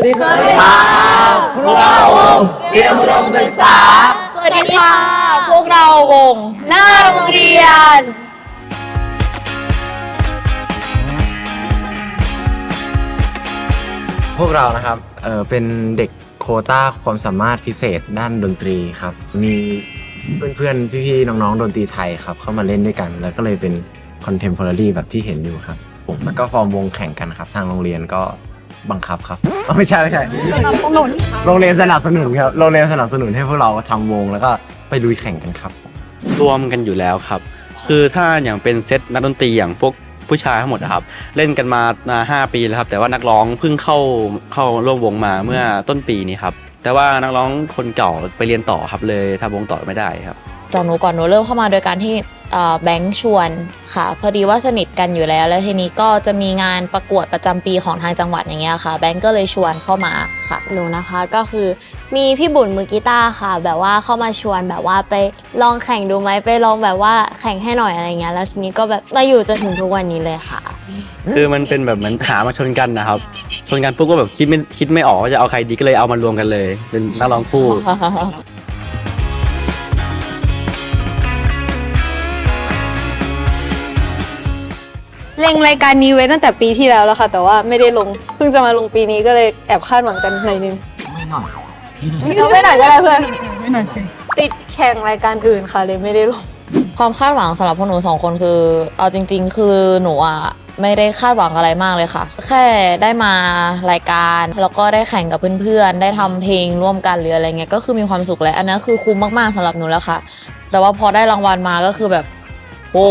วัสดีครับพวกเราวงเตรียมอุดมศึกษา สวัสดีค่ะ พวกเราวง หน้าโรงเรียนพวกเรานะครับเออเป็นเด็กโควต้าความสามารถพิเศษด้านดนตรีครับ มีเพื่อนๆ พี่ๆ น้องๆ ดนตรีไทยครับ เข้ามาเล่นด้วยกัน แล้วก็เลยเป็นคอนเทมพอร์ r y แบบที่เห็นอยู่ครับผมแล้วก็ฟอร์มวงแข่งกันครับ ทางโรงเรียนก็ บังคับครับอ๋อไม่ใช่ไม่ใช่โรงเรียนสนับสนุนครับโรงเรียนสนับสนุนให้พวกเราทำวงแล้วก็ไปลุยแข่งกันครับ รวมกันอยู่แล้วครับ คือถ้าอย่างเป็นเซตนักดนตรีอย่างพวกผู้ชายทั้งหมดนะครับ เล่นกันมาห้าปีแล้วครับ แต่ว่านักร้องเพิ่งเข้าเข้าร่วมวงมาเมื่อต้นปีนี้ครับ แต่ว่านักร้องคนเก่าไปเรียนต่อครับเลยทำวงต่อไม่ได้ครับ จากหนูก่อนหนูเริ่มเข้ามาโดยการที่เอ่อแบงค์ชวนค่ะ พอดีว่าสนิทกันอยู่แล้ว แล้วทีนี้ก็จะมีงานประกวดประจำปีของทางจังหวัดอย่างเงี้ยค่ะ แบงค์ก็เลยชวนเข้ามาค่ะ หนูนะคะก็คือมีพี่บุญมือกีตาร์ค่ะ แบบว่าเข้ามาชวนแบบว่าไปลองแข่งดูไหมไปลองแบบว่าแข่งให้หน่อยอะไรเงี้ยแล้วทีนี้ก็แบบมาอยู่จนถึงทุกวันนี้เลยค่ะ คือมันเป็นแบบเหมือนหามาชนกันนะครับชนกันปุ๊บก็แบบคิดไม่คิดไม่ออกว่าจะเอาใครดีก็เลยเอามารวมกันเลย เป็นนักร้องคู่ เล็งรายการนี้ไว้ตั้งแต่ปีที่แล้วแล้วค่ะ แต่ว่าไม่ได้ลงเพิ่งจะมาลงปีนี้ก็เลยแอบคาดหวังกันหน่อยนึงไม่หน่อยไม่หน่อยก็ได้เพื่อนไม่หน่อยติดแข่งรายการอื่นค่ะเลยไม่ได้ลงความคาดหวังสำหรับพวกหนูสองคนคือ เอาจริง ๆ คือหนูอะไม่ได้คาดหวังอะไรมากเลยค่ะ แค่ได้มารายการแล้วก็ได้แข่งกับเพื่อนๆ ได้ทำเพลงร่วมกันหรืออะไรเงี้ยก็คือมีความสุขแล้วอันนั้นคือคุ้มมากๆสำหรับหนูแล้วค่ะ แต่ว่าพอได้รางวัลมาก็คือแบบโอ้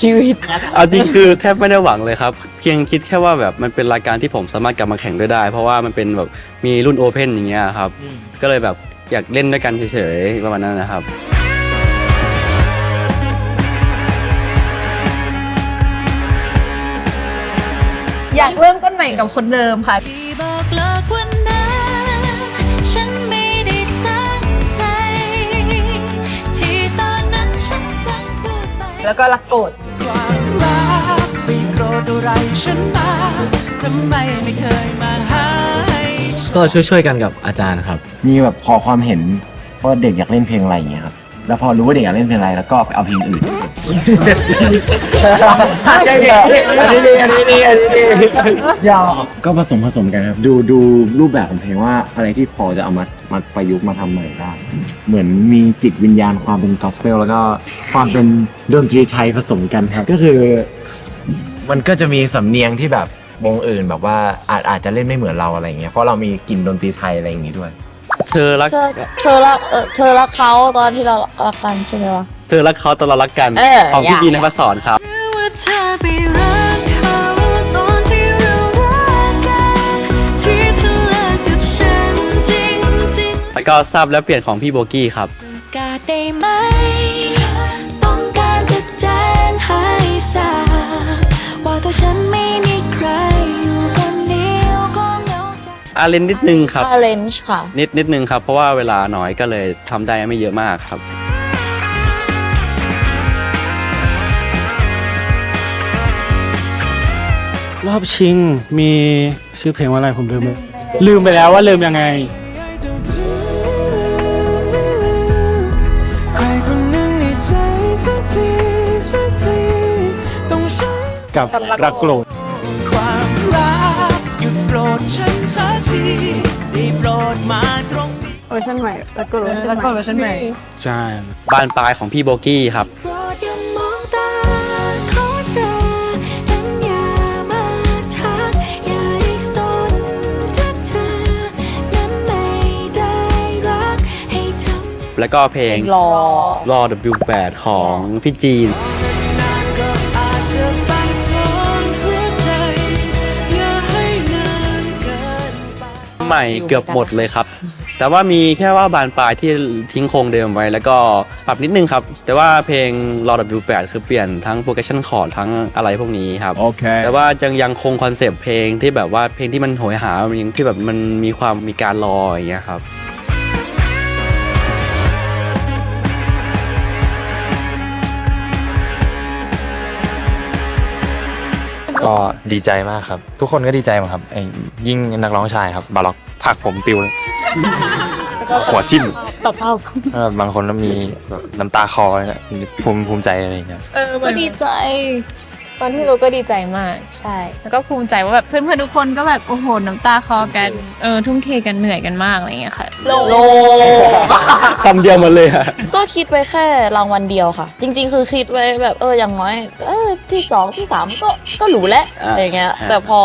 ชีวิต เอาจริงคือแทบไม่ได้หวังเลยครับ เพียงคิดแค่ว่าแบบมันเป็นรายการที่ผมสามารถกลับมาแข่งด้วยได้ เพราะว่ามันเป็นแบบมีรุ่นโอเพนอย่างเงี้ยครับ ก็เลยแบบอยากเล่นด้วยกันเฉยๆประมาณนั้นนะครับ อยากเริ่มต้นใหม่กับคนเดิมค่ะ ที่บอกเลิกวั แล้วก็รักโกรธความรักไปโกรธอะไรฉันมาทำไมไม่เคยมาหาให้ก็ช่วยๆกันกับอาจารย์ครับ มีแบบขอความเห็นว่าเด็กอยากเล่นเพลงอะไรอย่างเงี้ยครับ แล้วพอรู้ว่าเด็กอยากเล่นเพลงอะไรแล้วก็ไปเอาเพลงอื่น ใช่เพลงอันนี้ดีอันนี้ดีอันนี้ดียาวก็ผสมผสมกันครับดูดูรูปแบบของเพลงว่าอะไรที่พอจะเอามามาประยุกต์มาทำใหม่ได้เหมือนมีจิตวิญญาณความเป็นกอสเปลแล้วก็ความเป็นดนตรีไทยผสมกันครับ ก็คือมันก็จะมีสำเนียงที่แบบวงอื่นแบบว่าอาจอาจจะเล่นไม่เหมือนเราอะไรอย่างเงี้ยเพราะเรามีกลิ่นดนตรีไทยอะไรอย่างงี้ด้วย เธอรักเธอเธอรักเออเธอรักเขาตอนที่เรารักกันใช่ไหมวะ เธอรักเขาตอนเรารักกัน เออของพี่อย่า บีนภัสสอนครับหรือว่าเธอไปรักเขาตอนที่เรารักกัน ที่เธอเลิกกับฉันจริงๆ แล้วก็ทราบแล้วเปลี่ยนของพี่โบกี้ครับ ประกาศได้ไหม ต้องการจะแจ้งให้ทราบว่าตัวฉันไม่มีใครอยู่คนเดียวก็เหงาใจ อาเลนนิดนึงครับชาเลนจ์ค่ะ นิดนิดนึงครับ เพราะว่าเวลาน้อยก็เลยทำได้ไม่เยอะมากครับ รอบชิงมีชื่อเพลงว่าอะไรผมลืมเลยลืมไปแล้วว่าลืมยังไงใครคนหนึ่งในใจสักทีสักทีต้องใช้กับกับรัก รักโกรธความรักหยุดโปรดฉันสักทีได้โปรดมาตรงนี้ เวอร์ชันใหม่รักโกรธรักโกรธเวอร์ชันใหม่ ใช่บานปลายของพี่โบกี้ครับ แล้วก็เพลงรอรอ W8 ของพี่จีนนานก็อาจจะบังทอนหัวใจอย่าให้นานเกินไปใหม่เกือบหมดเลยครับ แต่ว่ามีแค่ว่าบานปลายที่ทิ้งโครงเดิมไว้ แล้วก็ปรับนิดนึงครับ แต่ว่าเพลงรอ W8 คือเปลี่ยนทั้งโปรแกรชันคอร์ดทั้งอะไรพวกนี้ครับ โอเค แต่ว่ายังยังคงคอนเซปต์เพลงที่แบบว่าเพลงที่มันโหยหามันยังที่แบบมันมีความมีการรออย่างเงี้ยครับ กก็ดีใจมากครับ ทุกคนก็ดีใจหมดครับไอ้ยิ่งนักร้องชายครับ บาล็อกผลักผมปิวเลยหัวทิ่มตัดภาพเออบางคนก็มีแบบน้ำตาคลอเลยนะภูมิภูมิใจอะไรอย่างเงี้ย เออก็ดีใจ ตอนที่รู้ก็ดีใจมาก ใช่ แล้วก็ภูมิใจว่าแบบเพื่อนๆทุกคนก็แบบโอ้โหน้ำตาคลอกันเออทุ่มเทกันเหนื่อยกันมากอะไรอย่างเงี้ยค่ะโลโลคำเดียวมาเลยอะก็คิดไว้แค่รางวัลเดียวค่ะ จริง ๆ คือคิดไว้แบบเอออย่างน้อยเออที่สองที่สามก็ก็หรูแล้วอ่าอะไรเงี้ยอ่าแต่พอ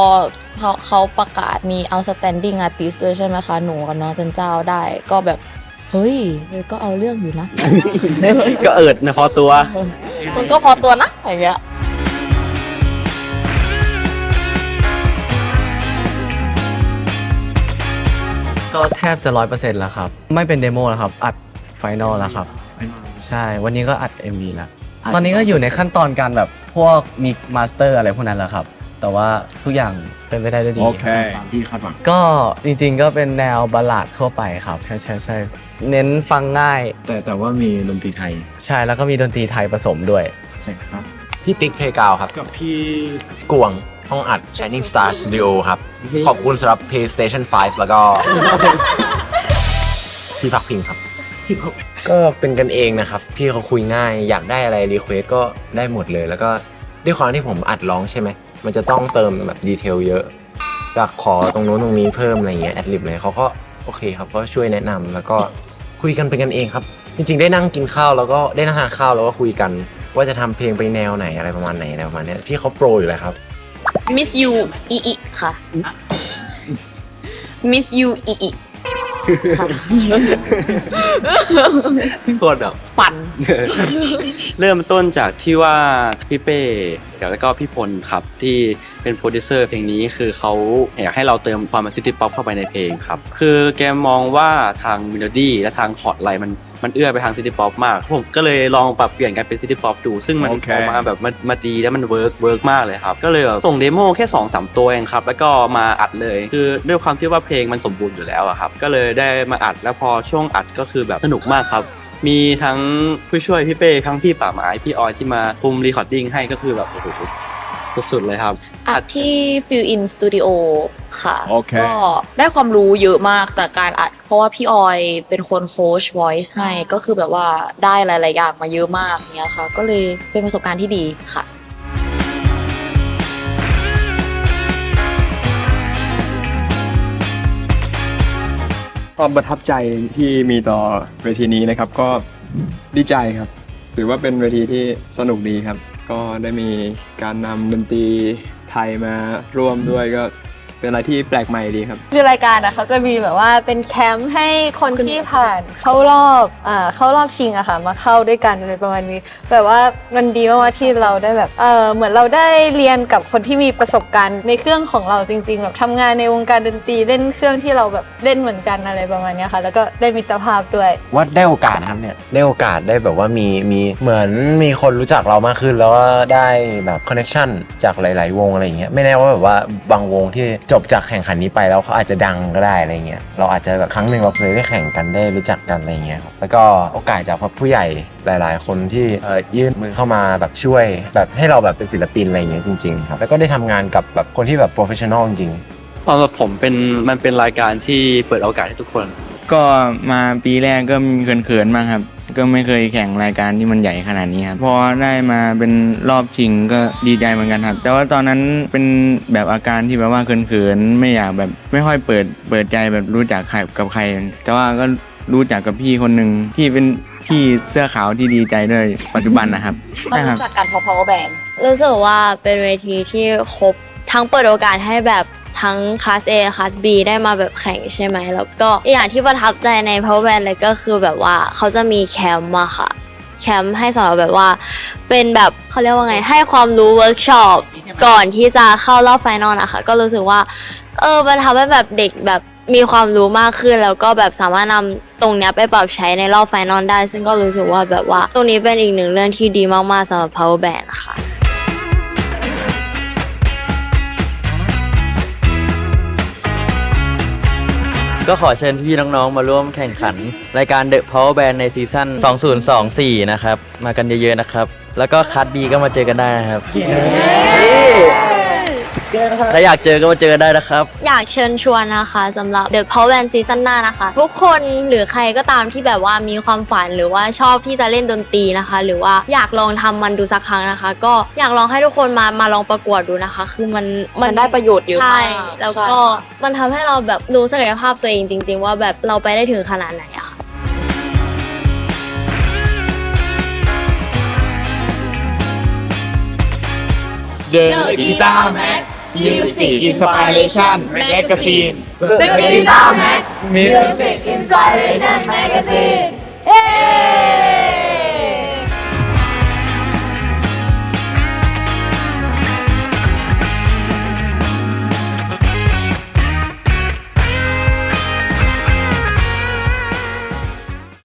เขาเขาประกาศมี outstanding artist ด้วยใช่ไหมคะ หนูกับน้องจันเจ้าได้ก็แบบ เฮ้ยก็เอาเรื่องอยู่นะ ก็เอิดนะพอตัว มันก็พอตัวนะอะไรเงี้ย ก็แทบจะร้อยเปอร์เซ็นต์แล้วครับ ไม่เป็นเดโมแล้วครับ อัดไฟนอลแล้วครับ ใช่ วันนี้ก็อัด MV แล้ว ตอนนี้ก็อยู่ในขั้นตอนการแบบพวกมีมาสเตอร์อะไรพวกนั้นแล้วครับ แต่ว่าทุกอย่างเป็นไปได้ด้วยดี โอเค ตามที่คาดหวังก็จริงๆก็เป็นแนวบัลลาดทั่วไปครับ ใช่ใช่ใช่เน้นฟังง่าย แต่แต่ว่ามีดนตรีไทย ใช่แล้วก็มีดนตรีไทยผสมด้วย ใช่ครับ พี่ติ๊กเพลกาวครับ กับพี่กวง ห้องอัด Shining Star Studio ครับ ขอบคุณสำหรับ PlayStation 5 แล้วก็พี่พักพิงครับ ก็เป็นกันเองนะครับ พี่เขาคุยง่าย อยากได้อะไรรีเควสก็ได้หมดเลย แล้วก็ด้วยความที่ผมอัดร้องใช่ไหม มันจะต้องเติมแบบดีเทลเยอะอยากขอตรงโน้นตรงนี้เพิ่มอะไรเงี้ยแอดลิบเลยเขาก็โอเคครับก็ช่วยแนะนำแล้วก็คุยกันเป็นกันเองครับ จริงๆ ได้นั่งกินข้าวแล้วก็ได้นั่งทานข้าวแล้วก็คุยกัน ว่าจะทำเพลงไปแนวไหนอะไรประมาณไหนอะไรประมาณเนี้ยพี่เขาโปรอยู่แล้วครับ miss you อีอีค่ะ miss you อีอี โคตรแบบปั่น เริ่มต้นจากที่ว่าพี่เป้แล้วก็พี่พลครับที่เป็นโปรดิวเซอร์เพลงนี้คือเขาอยากให้เราเติมความเป็นซิตี้ป๊อปเข้าไปในเพลงครับ คือแกมองว่าทางเมโลดี้และทางคอร์ดไลน์มันมันเอื้อไปทางซิตี้ป๊อปมาก ผมก็เลยลองปรับเปลี่ยนกันเป็นซิตี้ป๊อปดู ซึ่งมันอออกมาแบบมันมาดีแล้วมันเวิร์กเวิร์กมากเลยครับ ก็เลยส่งเดโมแค่2อสตัวเองครับ แล้วก็มาอัดเลย คือด้วยความที่ว่าเพลงมันสมบูรณ์อยู่แล้วครับ ก็เลยได้มาอัดแล้วพอช่วงอัดก็คือแบบสนุกมากครับ มีทั้งผู้ช่วยพี่เป้ทั้งพี่ป่าไม้พี่ออยที่มาคุมรีคอร์ดดิ้งให้ก็คือแบบโอ้โหสุดๆเลยครับ อัดที่ Fill In Studio ค่ะโอเคก็ได้ความรู้เยอะมากจากการอัด เพราะว่าพี่ออยเป็นคนโค้ช voice ให้ ก็คือแบบว่าได้หลายๆอย่างมาเยอะมากเนี้ยค่ะ ก็เลยเป็นประสบการณ์ที่ดีค่ะ ความประทับใจที่มีต่อเวทีนี้นะครับ ก็ดีใจครับ ถือว่าเป็นเวทีที่สนุกดีครับ ก็ได้มีการนำดนตรีไทยมาร่วมด้วยก็ เป็นอะไรที่แปลกใหม่ดีครับ คือรายการอะเขาจะมีแบบว่าเป็นแคมป์ให้คนที่ผ่านเข้ารอบอ่าเข้ารอบชิงอะค่ะ มาเข้าด้วยกันอะไรประมาณนี้ แบบว่ามันดีมากๆที่เราได้แบบเออเหมือนเราได้เรียนกับคนที่มีประสบการณ์ในเครื่องของเราจริงๆแบบทำงานในวงการดนตรีเล่นเครื่องที่เราแบบเล่นเหมือนกันอะไรประมาณเนี้ยค่ะ แล้วก็ได้มิตรภาพด้วย ว่าได้โอกาสนะครับเนี่ยได้โอกาสได้แบบว่ามีมีเหมือนมีคนรู้จักเรามากขึ้น แล้วก็ได้แบบคอนเน t ชันจากหลาย ๆ วงอะไรอย่างเงี้ยไม่แน่ว่าแบบว่าบางวงที่จบจากแข่งขันนี้ไปแล้วเขาอาจจะดังก็ได้อะไรเงี้ยเราอาจจะแบบครั้งหนึ่งเราเคยได้แข่งกันได้รู้จักกันอะไรเงี้ยครับแล้วก็โอกาสจากผู้ใหญ่หลาย ๆ คนที่เอ่อยื่นมือเข้ามาแบบช่วย แบบให้เราแบบเป็นศิลปินอะไรเงี้ยจริงๆครับแล้วก็ได้ทำงานกับแบบคนที่แบบโปรเฟชชั่นอลจริงๆ สำหรับผมเป็นมันเป็นรายการที่เปิดโอกาสให้ทุกคน ก็มาปีแรกก็มีเขินๆมากครับ ก็ไม่เคยแข่งรายการที่มันใหญ่ขนาดนี้ครับพอได้มาเป็นรอบชิงก็ดีใจเหมือนกันครับ แต่ว่าตอนนั้นเป็นแบบอาการที่แบบว่าเขินๆไม่อยากแบบไม่ค่อยเปิดเปิดใจแบบรู้จักใครกับใคร แต่ว่าก็รู้จักกับพี่คนหนึ่งพี่เป็นพี่เสื้อขาวที่ดีใจด้วยปัจจุบันนะครับมาใช่ครับ รู้จักกันเพราะ power band รู้สึกว่าเป็นเวทีที่ครบทั้งเปิดโอกาสให้แบบ ทั้งคลาส A คลาส B ได้มาแบบแข่งใช่ไหม แล้วก็อีกอย่างที่ประทับใจใน Power Band เลยก็คือแบบว่าเขาจะมีแคมป์อะค่ะ แคมป์ให้สำหรับแบบว่า เป็นแบบเขาเรียกว่าไง ให้ความรู้เวิร์กช็อปก่อนที่จะเข้ารอบไฟนอลนะคะ ก็รู้สึกว่า เออมันทำให้แบบเด็กแบบมีความรู้มากขึ้นแล้วก็แบบสามารถนำตรงนี้ไปปรับใช้ในรอบไฟนอลได้ ซึ่งก็รู้สึกว่าแบบว่าตรงนี้เป็นอีกหนึ่งเรื่องที่ดีมากๆสำหรับ Power Band นะคะ ก็ขอเชิญพี่น้องๆ มาร่วมแข่งขัน รายการ The Power Band ในซีซั่น 2024 นะครับ มากันเยอะๆนะครับ แล้วก็คัดบีก็มาเจอกันได้นะครับ ถ้าอยากเจอก็มาเจอได้นะครับ อยากเชิญชวนนะคะสำหรับ The Power Band ซีซั่นหน้านะคะ ทุกคนหรือใครก็ตามที่แบบว่ามีความฝันหรือว่าชอบที่จะเล่นดนตรีนะคะ หรือว่าอยากลองทำมันดูสักครั้งนะคะ ก็อยากลองให้ทุกคนมามาลองประกวดดูนะคะ คือมันมันได้ประโยชน์เยอะใช่มากแล้วก็มันทำให้เราแบบรู้ศักยภาพตัวเองจริง ๆ ว่าแบบเราไปได้ถึงขนาดไหนอะค่ะ The Guitar Mac Music Inspiration Magazine. The Guitar Mac Music Inspiration Magazine. เย้